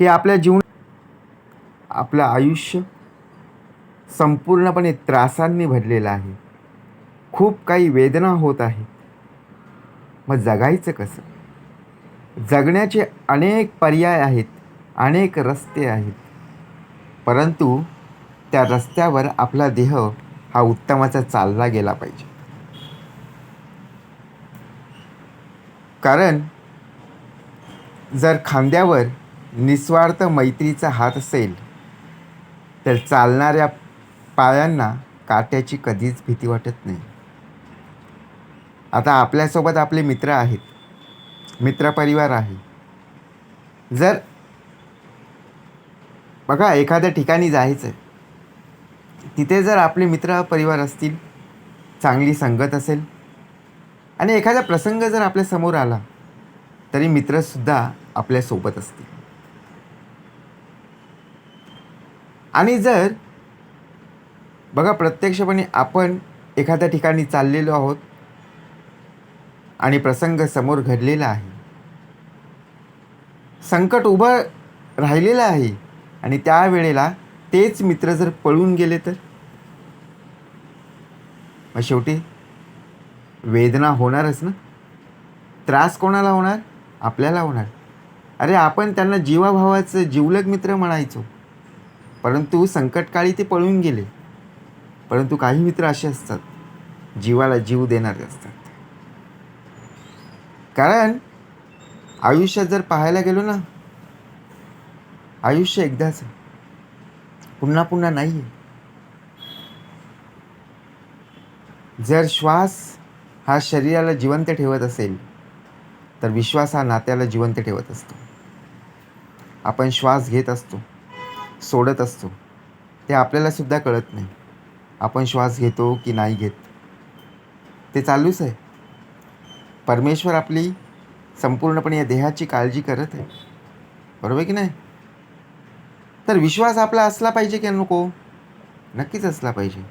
हे आपल्या जीवन आपलं आयुष्य संपूर्णपणे त्रासांनी भरलेलं आहे. खूप काही वेदना होत आहे. मग जगायचं कसं? जगण्याचे अनेक पर्याय आहेत अनेक रस्ते आहेत. परंतु त्या रस्त्यावर आपला देह हा उत्तमाचा चालला गेला पाहिजे. कारण जर खांद्यावर निस्वार्थ मैत्रीचा हात असेल तर चालणाऱ्या पायांना काट्याची कधीच भीती वाटत नाही. आता आपल्यासोबत आपले मित्र आहेत. मित्रपरिवार आहे. जर बघा एखाद्या ठिकाणी जायचं आहे तिथे जर आपले मित्र परिवार असतील चांगली संगत असेल आणि एखादा प्रसंग जर आपल्यासमोर आला तरी मित्रसुद्धा आपल्यासोबत असतील. आणि जर बघा प्रत्यक्षपणे आपण एखाद्या ठिकाणी चाललेलो आहोत आणि प्रसंग समोर घडलेला आहे. संकट उभं राहिलेलं आहे आणि त्यावेळेला तेच मित्र जर पळून गेले तर? मग शेवटी वेदना होणारच ना? त्रास कोणाला होणार? आपल्याला होणार. अरे आपण त्यांना जीवाभावाचं जिवलग मित्र म्हणायचो. परंतु संकटकाळी ते पळून गेले. परंतु काही मित्र असे असतात जीवाला जीव देणारे असतात. कारण आयुष्यात जर पाहायला गेलो ना आयुष्य एकदाच पुन्हा पुन्हा नाही आहे जर श्वास हा शरीराला जिवंत ठेवत असेल तर विश्वास हा नात्याला जिवंत ठेवत असतो. आपण श्वास घेत असतो. सोडत असतो. ते आपल्यालासुद्धा कळत नाही. आपण श्वास घेतो की नाही घेत? ते चालूच आहे. परमेश्वर आपली संपूर्णपणे या देहाची काळजी करत आहे. बरोबर की नाही? तर विश्वास आपला असला पाहिजे की नको? नक्कीच असला पाहिजे.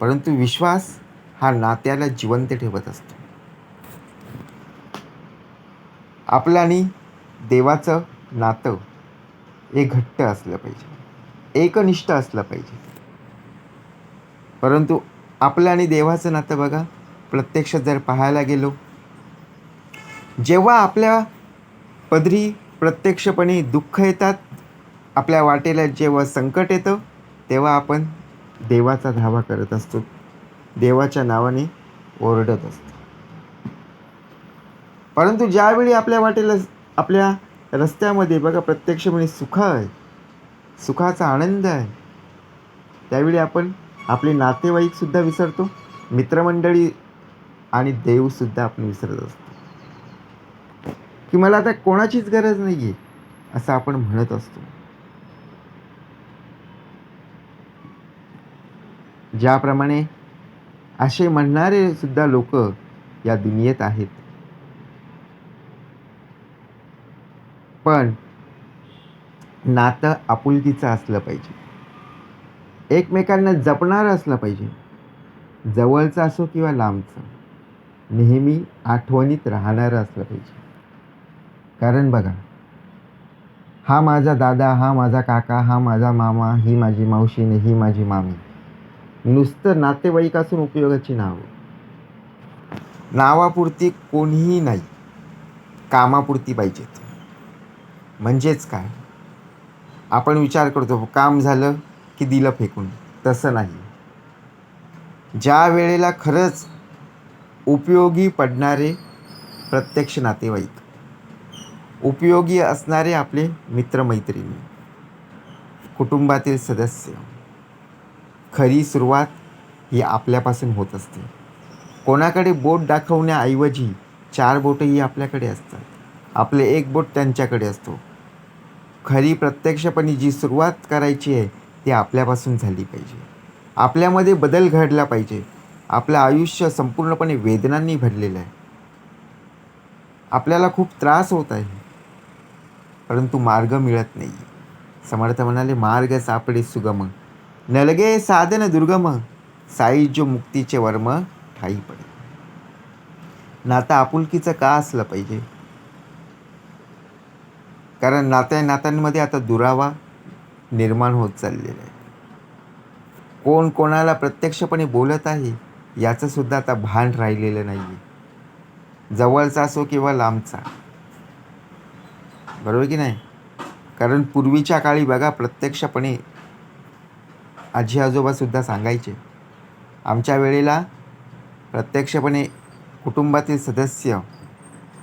परंतु विश्वास हा नात्याला जिवंत ठेवत असतो. आपलं आणि देवाचं नातं हे घट्ट असलं पाहिजे. एकनिष्ठ असलं पाहिजे. परंतु आपलं आणि देवाचं नातं बघा प्रत्यक्ष जर पाहायला गेलो जेव्हा आपल्या पदरी प्रत्यक्षपणे दुःख येतात आपल्या वाटेला जेव्हा संकट येतं तेव्हा आपण देवाचा धावा करत असतो. देवाच्या नावाने ओरडत असतो. परंतु ज्यावेळी आपल्या वाटेला आपल्या रस्त्यामध्ये बघा प्रत्यक्षपणे म्हणजे सुख आहे. सुखाचा आनंद आहे. त्यावेळी आपण आपले नातेवाईकसुद्धा विसरतो मित्रमंडळी आणि देवसुद्धा आपण विसरत असतो. की मला आता कोणाचीच गरज नाही आहे असं आपण म्हणत असतो. ज्याप्रमाणे असे म्हणणारे सुद्धा लोक या दुनियेत आहेत. पण नातं आपुलकीचं असलं पाहिजे. एकमेकांना जपणारं असलं पाहिजे. जवळचं असो किंवा लांबचं नेहमी आठवणीत राहणारं असलं पाहिजे. कारण बघा हा माझा दादा हा माझा काका हा माझा मामा ही माझी मावशी आणि ही माझी मामी नुसतं नातेवाईक असून उपयोगाची नावं. नावापुरती कोणीही नाही. कामापुरती पाहिजेत. म्हणजेच काय? आपण विचार करतो काम झालं की दिलं फेकून. तसं नाही. ज्या वेळेला खरंच उपयोगी पडणारे प्रत्यक्ष नातेवाईक उपयोगी असणारे आपले मित्रमैत्रिणी कुटुंबातील सदस्य खरी सुरुवात ही आपल्यापासून होत असते. कोणाकडे बोट दाखवण्याऐवजी चार बोटंही आपल्याकडे असतात. आपले एक बोट त्यांच्याकडे असतो. खरी प्रत्यक्षपणे जी सुरुवात करायची आहे ती आपल्यापासून झाली पाहिजे. आपल्यामध्ये बदल घडला पाहिजे. आपलं आयुष्य संपूर्णपणे वेदनांनी भरलेलं आहे. आपल्याला खूप त्रास होत आहे. परंतु मार्ग मिळत नाही. समर्थ म्हणाले मार्ग सापडे सुगम नलगे साधन दुर्गम साई जो मुक्तीचे वर्म ठाई पडे. नाता आपुलकीचं का असलं पाहिजे? कारण नात्या नात्यांमध्ये आता दुरावा निर्माण होत चाललेला आहे. कोण कोणाला प्रत्यक्षपणे बोलत आहे याचंसुद्धा आता भान राहिलेलं नाही आहे जवळचा असो किंवा लांबचा. बरोबर की नाही? कारण पूर्वीच्या काळी बघा प्रत्यक्षपणे आजी आजोबासुद्धा सांगायचे आमच्या वेळेला प्रत्यक्षपणे कुटुंबातील सदस्य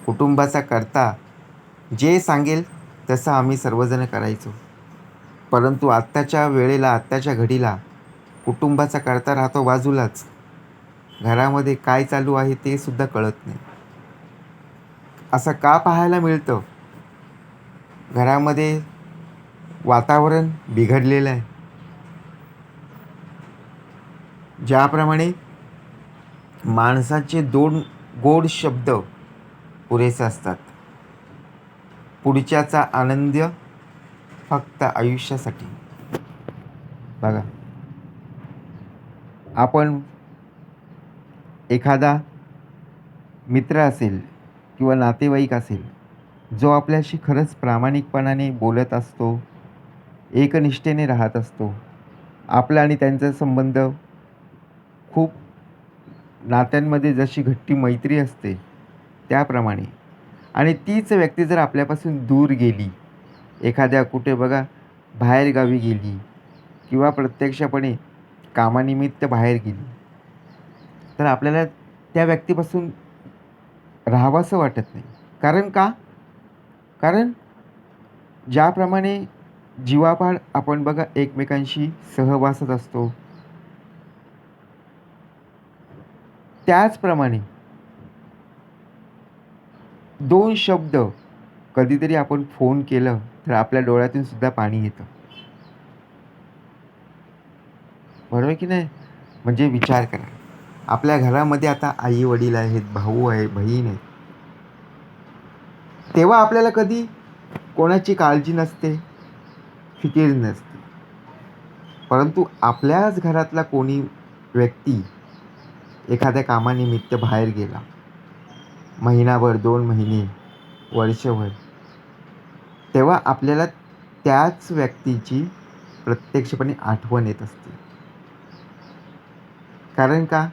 कुटुंबाचा करता जे सांगेल तसं आम्ही सर्वजण करायचो. परंतु आत्ताच्या वेळेला आत्ताच्या घडीला कुटुंबाचा करता राहतो बाजूलाच. घरामध्ये काय चालू आहे ते सुद्धा कळत नाही. असं का पाहायला मिळतं? घरामध्ये वातावरण बिघडलेलं आहे. ज्याप्रमाणे माणसाचे दोन गोड शब्द पुरेसे असतात. पुढच्याचा आनंद फक्त आयुष्यासाठी. बघा. आपण एखादा मित्र असेल किंवा नातेवाईक असेल जो आपल्याशी खरंच प्रामाणिकपणाने बोलत असतो एकनिष्ठेने राहत असतो आपला आणि त्यांचा संबंध खूप नात्यांमध्ये जशी घट्टी मैत्री असते त्याप्रमाणे आणि तीच व्यक्ती जर आपल्यापासून दूर गेली एखाद्या कुठे बघा बाहेरगावी गेली किंवा प्रत्यक्षपणे कामानिमित्त बाहेर गेली तर आपल्याला त्या व्यक्तीपासून राहावंसं वाटत नाही. कारण का? कारण ज्याप्रमाणे जीवापाड आपण बघा एकमेकांशी सहवासत असतो त्याचप्रमाणे दोन शब्द कधीतरी आपण फोन केलं तर आपल्या डोळ्यातून सुद्धा पाणी येतं. बरोबर की नाही? म्हणजे विचार करा. आपल्या घरामध्ये आता आई वडील आहेत भाऊ आहे बहीण आहे. तेव्हा आपल्याला कधी कोणाची काळजी नसते फिकीर नसते. परंतु आपल्याच घरातला कोणी व्यक्ती एखाद्या कामानिमित्त बाहेर गेला महिनाभर दोन महिने वर्षभर. तेव्हा आपल्याला त्याच व्यक्तीची प्रत्यक्षपणे आठवण येत असते. कारण का?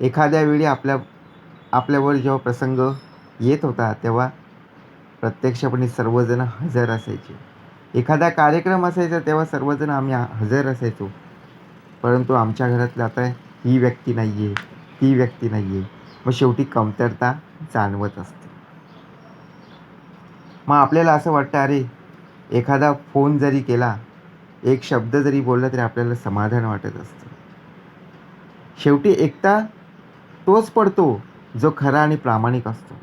एखाद्या वेळी आपल्या आपल्यावर जेव्हा प्रसंग येत होता तेव्हा प्रत्यक्षपणे सर्वजण हजर असायचे. एखादा कार्यक्रम असायचा तेव्हा सर्वजण आम्ही हजर असायचो. परंतु आमच्या घरातलं आता ही व्यक्ती नाही आहे ती व्यक्ती नाही आहे मग शेवटी कमतरता जाणवत असते. मग आपल्याला असं वाटतं अरे एखादा फोन जरी केला एक शब्द जरी बोलला तरी आपल्याला समाधान वाटत असतं. शेवटी एकटा तोच पडतो जो खरा आणि प्रामाणिक असतो.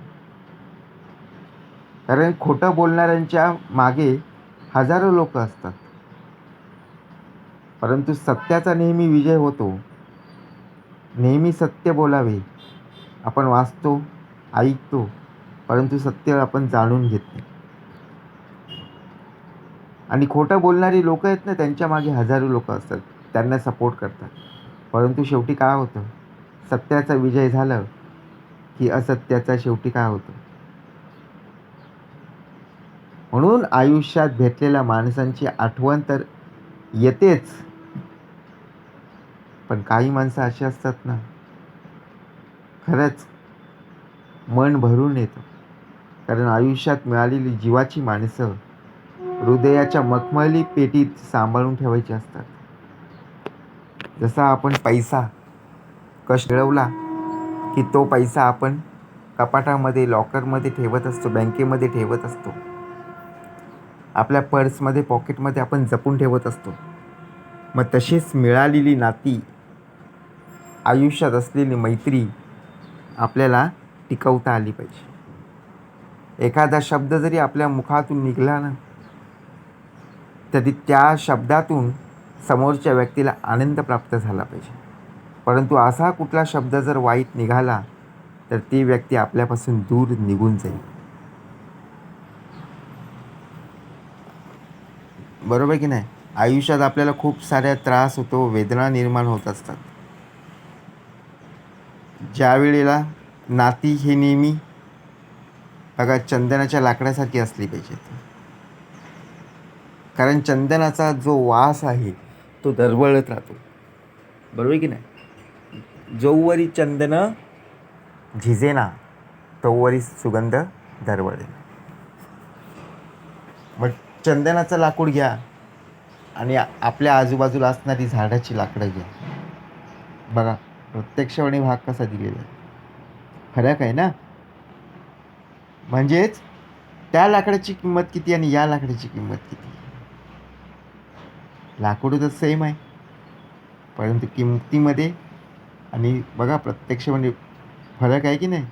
कारण खोटं बोलणाऱ्यांच्या मागे हजारो लोक असतात. परंतु सत्याचा नेहमी विजय होतो. नेहमी सत्य बोलावे आपण वाचतो ऐकतो परंतु सत्य आपण जाणून घेत नाही. आणि खोटं बोलणारी लोक आहेत ना त्यांच्या मागे हजारो लोक असतात. त्यांना सपोर्ट करतात. परंतु शेवटी काय होतं? सत्याचा विजय झालं की असत्याचा शेवटी काय होतं? म्हणून आयुष्यात भेटलेल्या माणसांची आठवण तर येतेच. पण काही माणसं अशी असतात ना खरंच मन भरून येतं. कारण आयुष्यात मिळालेली जीवाची माणसं हृदयाच्या मखमली पेटीत सांभाळून ठेवायची असतात. जसा आपण पैसा कष्ट मिळवला की तो पैसा आपण कपाटामध्ये लॉकरमध्ये ठेवत असतो बँकेमध्ये ठेवत असतो. आपल्या पर्समध्ये पॉकेटमध्ये आपण जपून ठेवत असतो. मग तशीच मिळालेली नाती आयुष्यात असलेली मैत्री आपल्याला टिकवता आली पाहिजे. एखादा शब्द जरी आपल्या मुखातून निघाला ना तरी त्या शब्दातून समोरच्या व्यक्तीला आनंद प्राप्त झाला पाहिजे. परंतु असा कुठला शब्द जर वाईट निघाला तर ती व्यक्ती आपल्यापासून दूर निघून जाईल. बरोबर की नाही? आयुष्यात आपल्याला खूप साऱ्या त्रास होतो वेदना निर्माण होत असतात. ज्या वेळेला नाती ही नेहमी बघा चंदनाच्या लाकडासारखी असली पाहिजेत कारण चंदनाचा जो वास आहे तो दरवळत राहतो. बरोबर की नाही? जोवरी चंदन झिजेना तोवरी सुगंध दरवळेल मग चंदनाचं लाकूड घ्या आणि आपल्या आजूबाजूला असणारी झाडाची लाकडं घ्या. बघा प्रत्यक्षपणे भाग कसा दिलेला? आहे फरक आहे ना? म्हणजेच त्या लाकडाची किंमत किती आणि या लाकडाची किंमत किती? लाकूड तर सेम आहे. परंतु किंमतीमध्ये आणि बघा प्रत्यक्ष म्हणजे फरक आहे की नाही?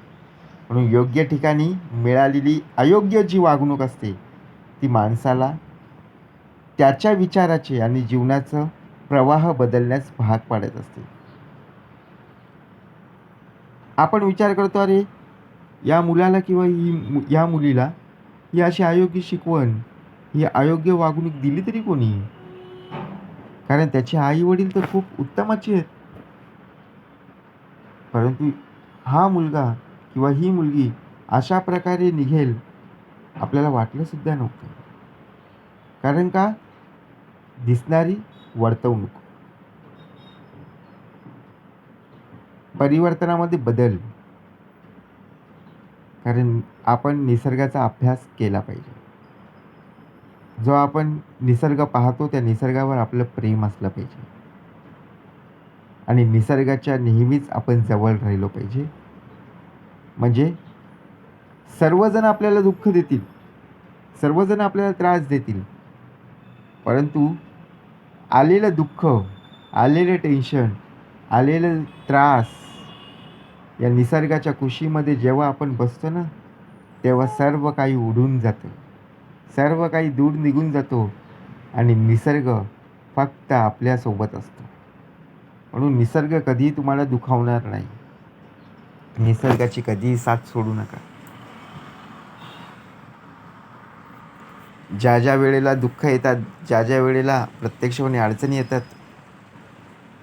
म्हणून योग्य ठिकाणी मिळालेली अयोग्य जी वागणूक असते ती माणसाला त्याच्या विचाराचे आणि जीवनाचं प्रवाह बदलण्यास भाग पाडत असते. आपण विचार करतो अरे या मुलाला किंवा ही मु या मुलीला ही अशी अयोग्य शिकवण ही अयोग्य वागणूक दिली तरी कोणी? कारण त्याचे आई वडील तर खूप उत्तमाचे आहेत. परंतु हा मुलगा किंवा ही मुलगी अशा प्रकारे निघेल आपल्याला वाटलंसुद्धा नव्हतं. कारण का? दिसणारी वर्तवणूक. परिवर्तनामध्ये बदल. कारण आपण निसर्गाचा अभ्यास केला पाहिजे. जो आपण निसर्ग पाहतो त्या निसर्गावर आपलं प्रेम असलं पाहिजे. आणि निसर्गाच्या नेहमीच आपण जवळ राहिलो पाहिजे. म्हणजे सर्वजण आपल्याला दुःख देतील. सर्वजण आपल्याला त्रास देतील. परंतु आलेलं दुःख आलेलं टेन्शन आलेलं त्रास या निसर्गाच्या कुशीमध्ये जेव्हा आपण बसतो ना तेव्हा सर्व काही उडून जातं. सर्व काही दूर निघून जातो आणि निसर्ग फक्त आपल्यासोबत असतो. म्हणून निसर्ग कधीही तुम्हाला दुखावणार नाही. निसर्गाची कधीही साथ सोडू नका. ज्या ज्या वेळेला दुःख येतात ज्या ज्या वेळेला प्रत्यक्षपणे अडचणी येतात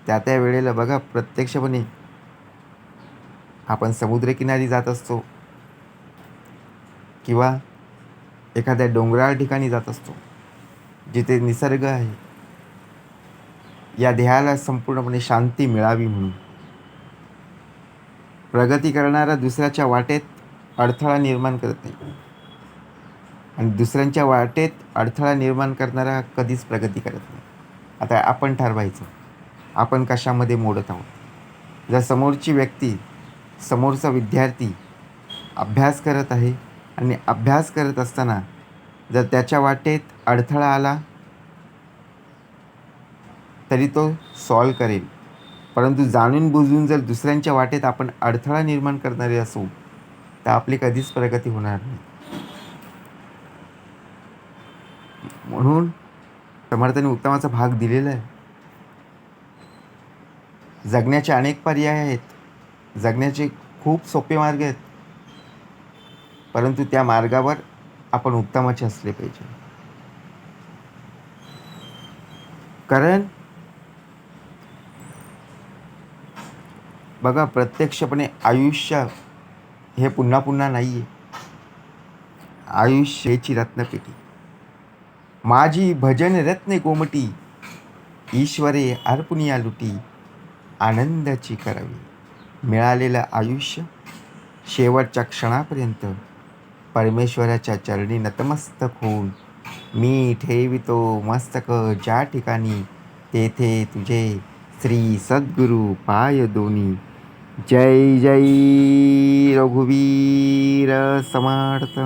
त्या त्या वेळेला बघा प्रत्यक्षपणे आपण समुद्रकिनारी जात असतो. किंवा एखाद्या डोंगराळ ठिकाणी जात असतो जिथे निसर्ग आहे. या देहाला संपूर्णपणे शांती मिळावी म्हणून. प्रगती करणारा दुसऱ्याच्या वाटेत अडथळा निर्माण करत. नाही आणि दुसऱ्यांच्या वाटेत अडथळा निर्माण करणारा कधीच प्रगती करत नाही. आता आपण ठरवायचं आपण कशामध्ये मोडत आहोत? जर समोरची व्यक्ती समोरचा विद्यार्थी अभ्यास करत आहे आणि अभ्यास करत असताना जर त्याच्या वाटेत अडथळा आला तरी तो सॉल्व करेल. परंतु जाणून बुजून जर दुसऱ्यांच्या वाटेत आपण अडथळा निर्माण करणारे असू तर आपली कधीच प्रगती होणार नाही. म्हणून समर्थाने उत्तमाचा भाग दिलेला आहे. जगण्याचे अनेक पर्याय आहेत. जगण्याचे खूप सोपे मार्ग आहेत. परंतु त्या मार्गावर आपण उत्तमाचे असले पाहिजे. कारण बघा प्रत्यक्षपणे आयुष्य हे पुन्हा पुन्हा नाही आहे आयुष्याची रत्नपेटी. माझी भजन रत्ने कोमटी ईश्वरे अर्पुनिया लुटी आनंदाची करावी. मिळालेलं आयुष्य शेवटच्या क्षणापर्यंत परमेश्वराच्या चरणी नतमस्तक होऊन मी ठेवितो मस्तक ज्या ठिकाणी तेथे तुझे श्री सद्गुरू पाय दोनी. जय जय रघुवीर समर्थ.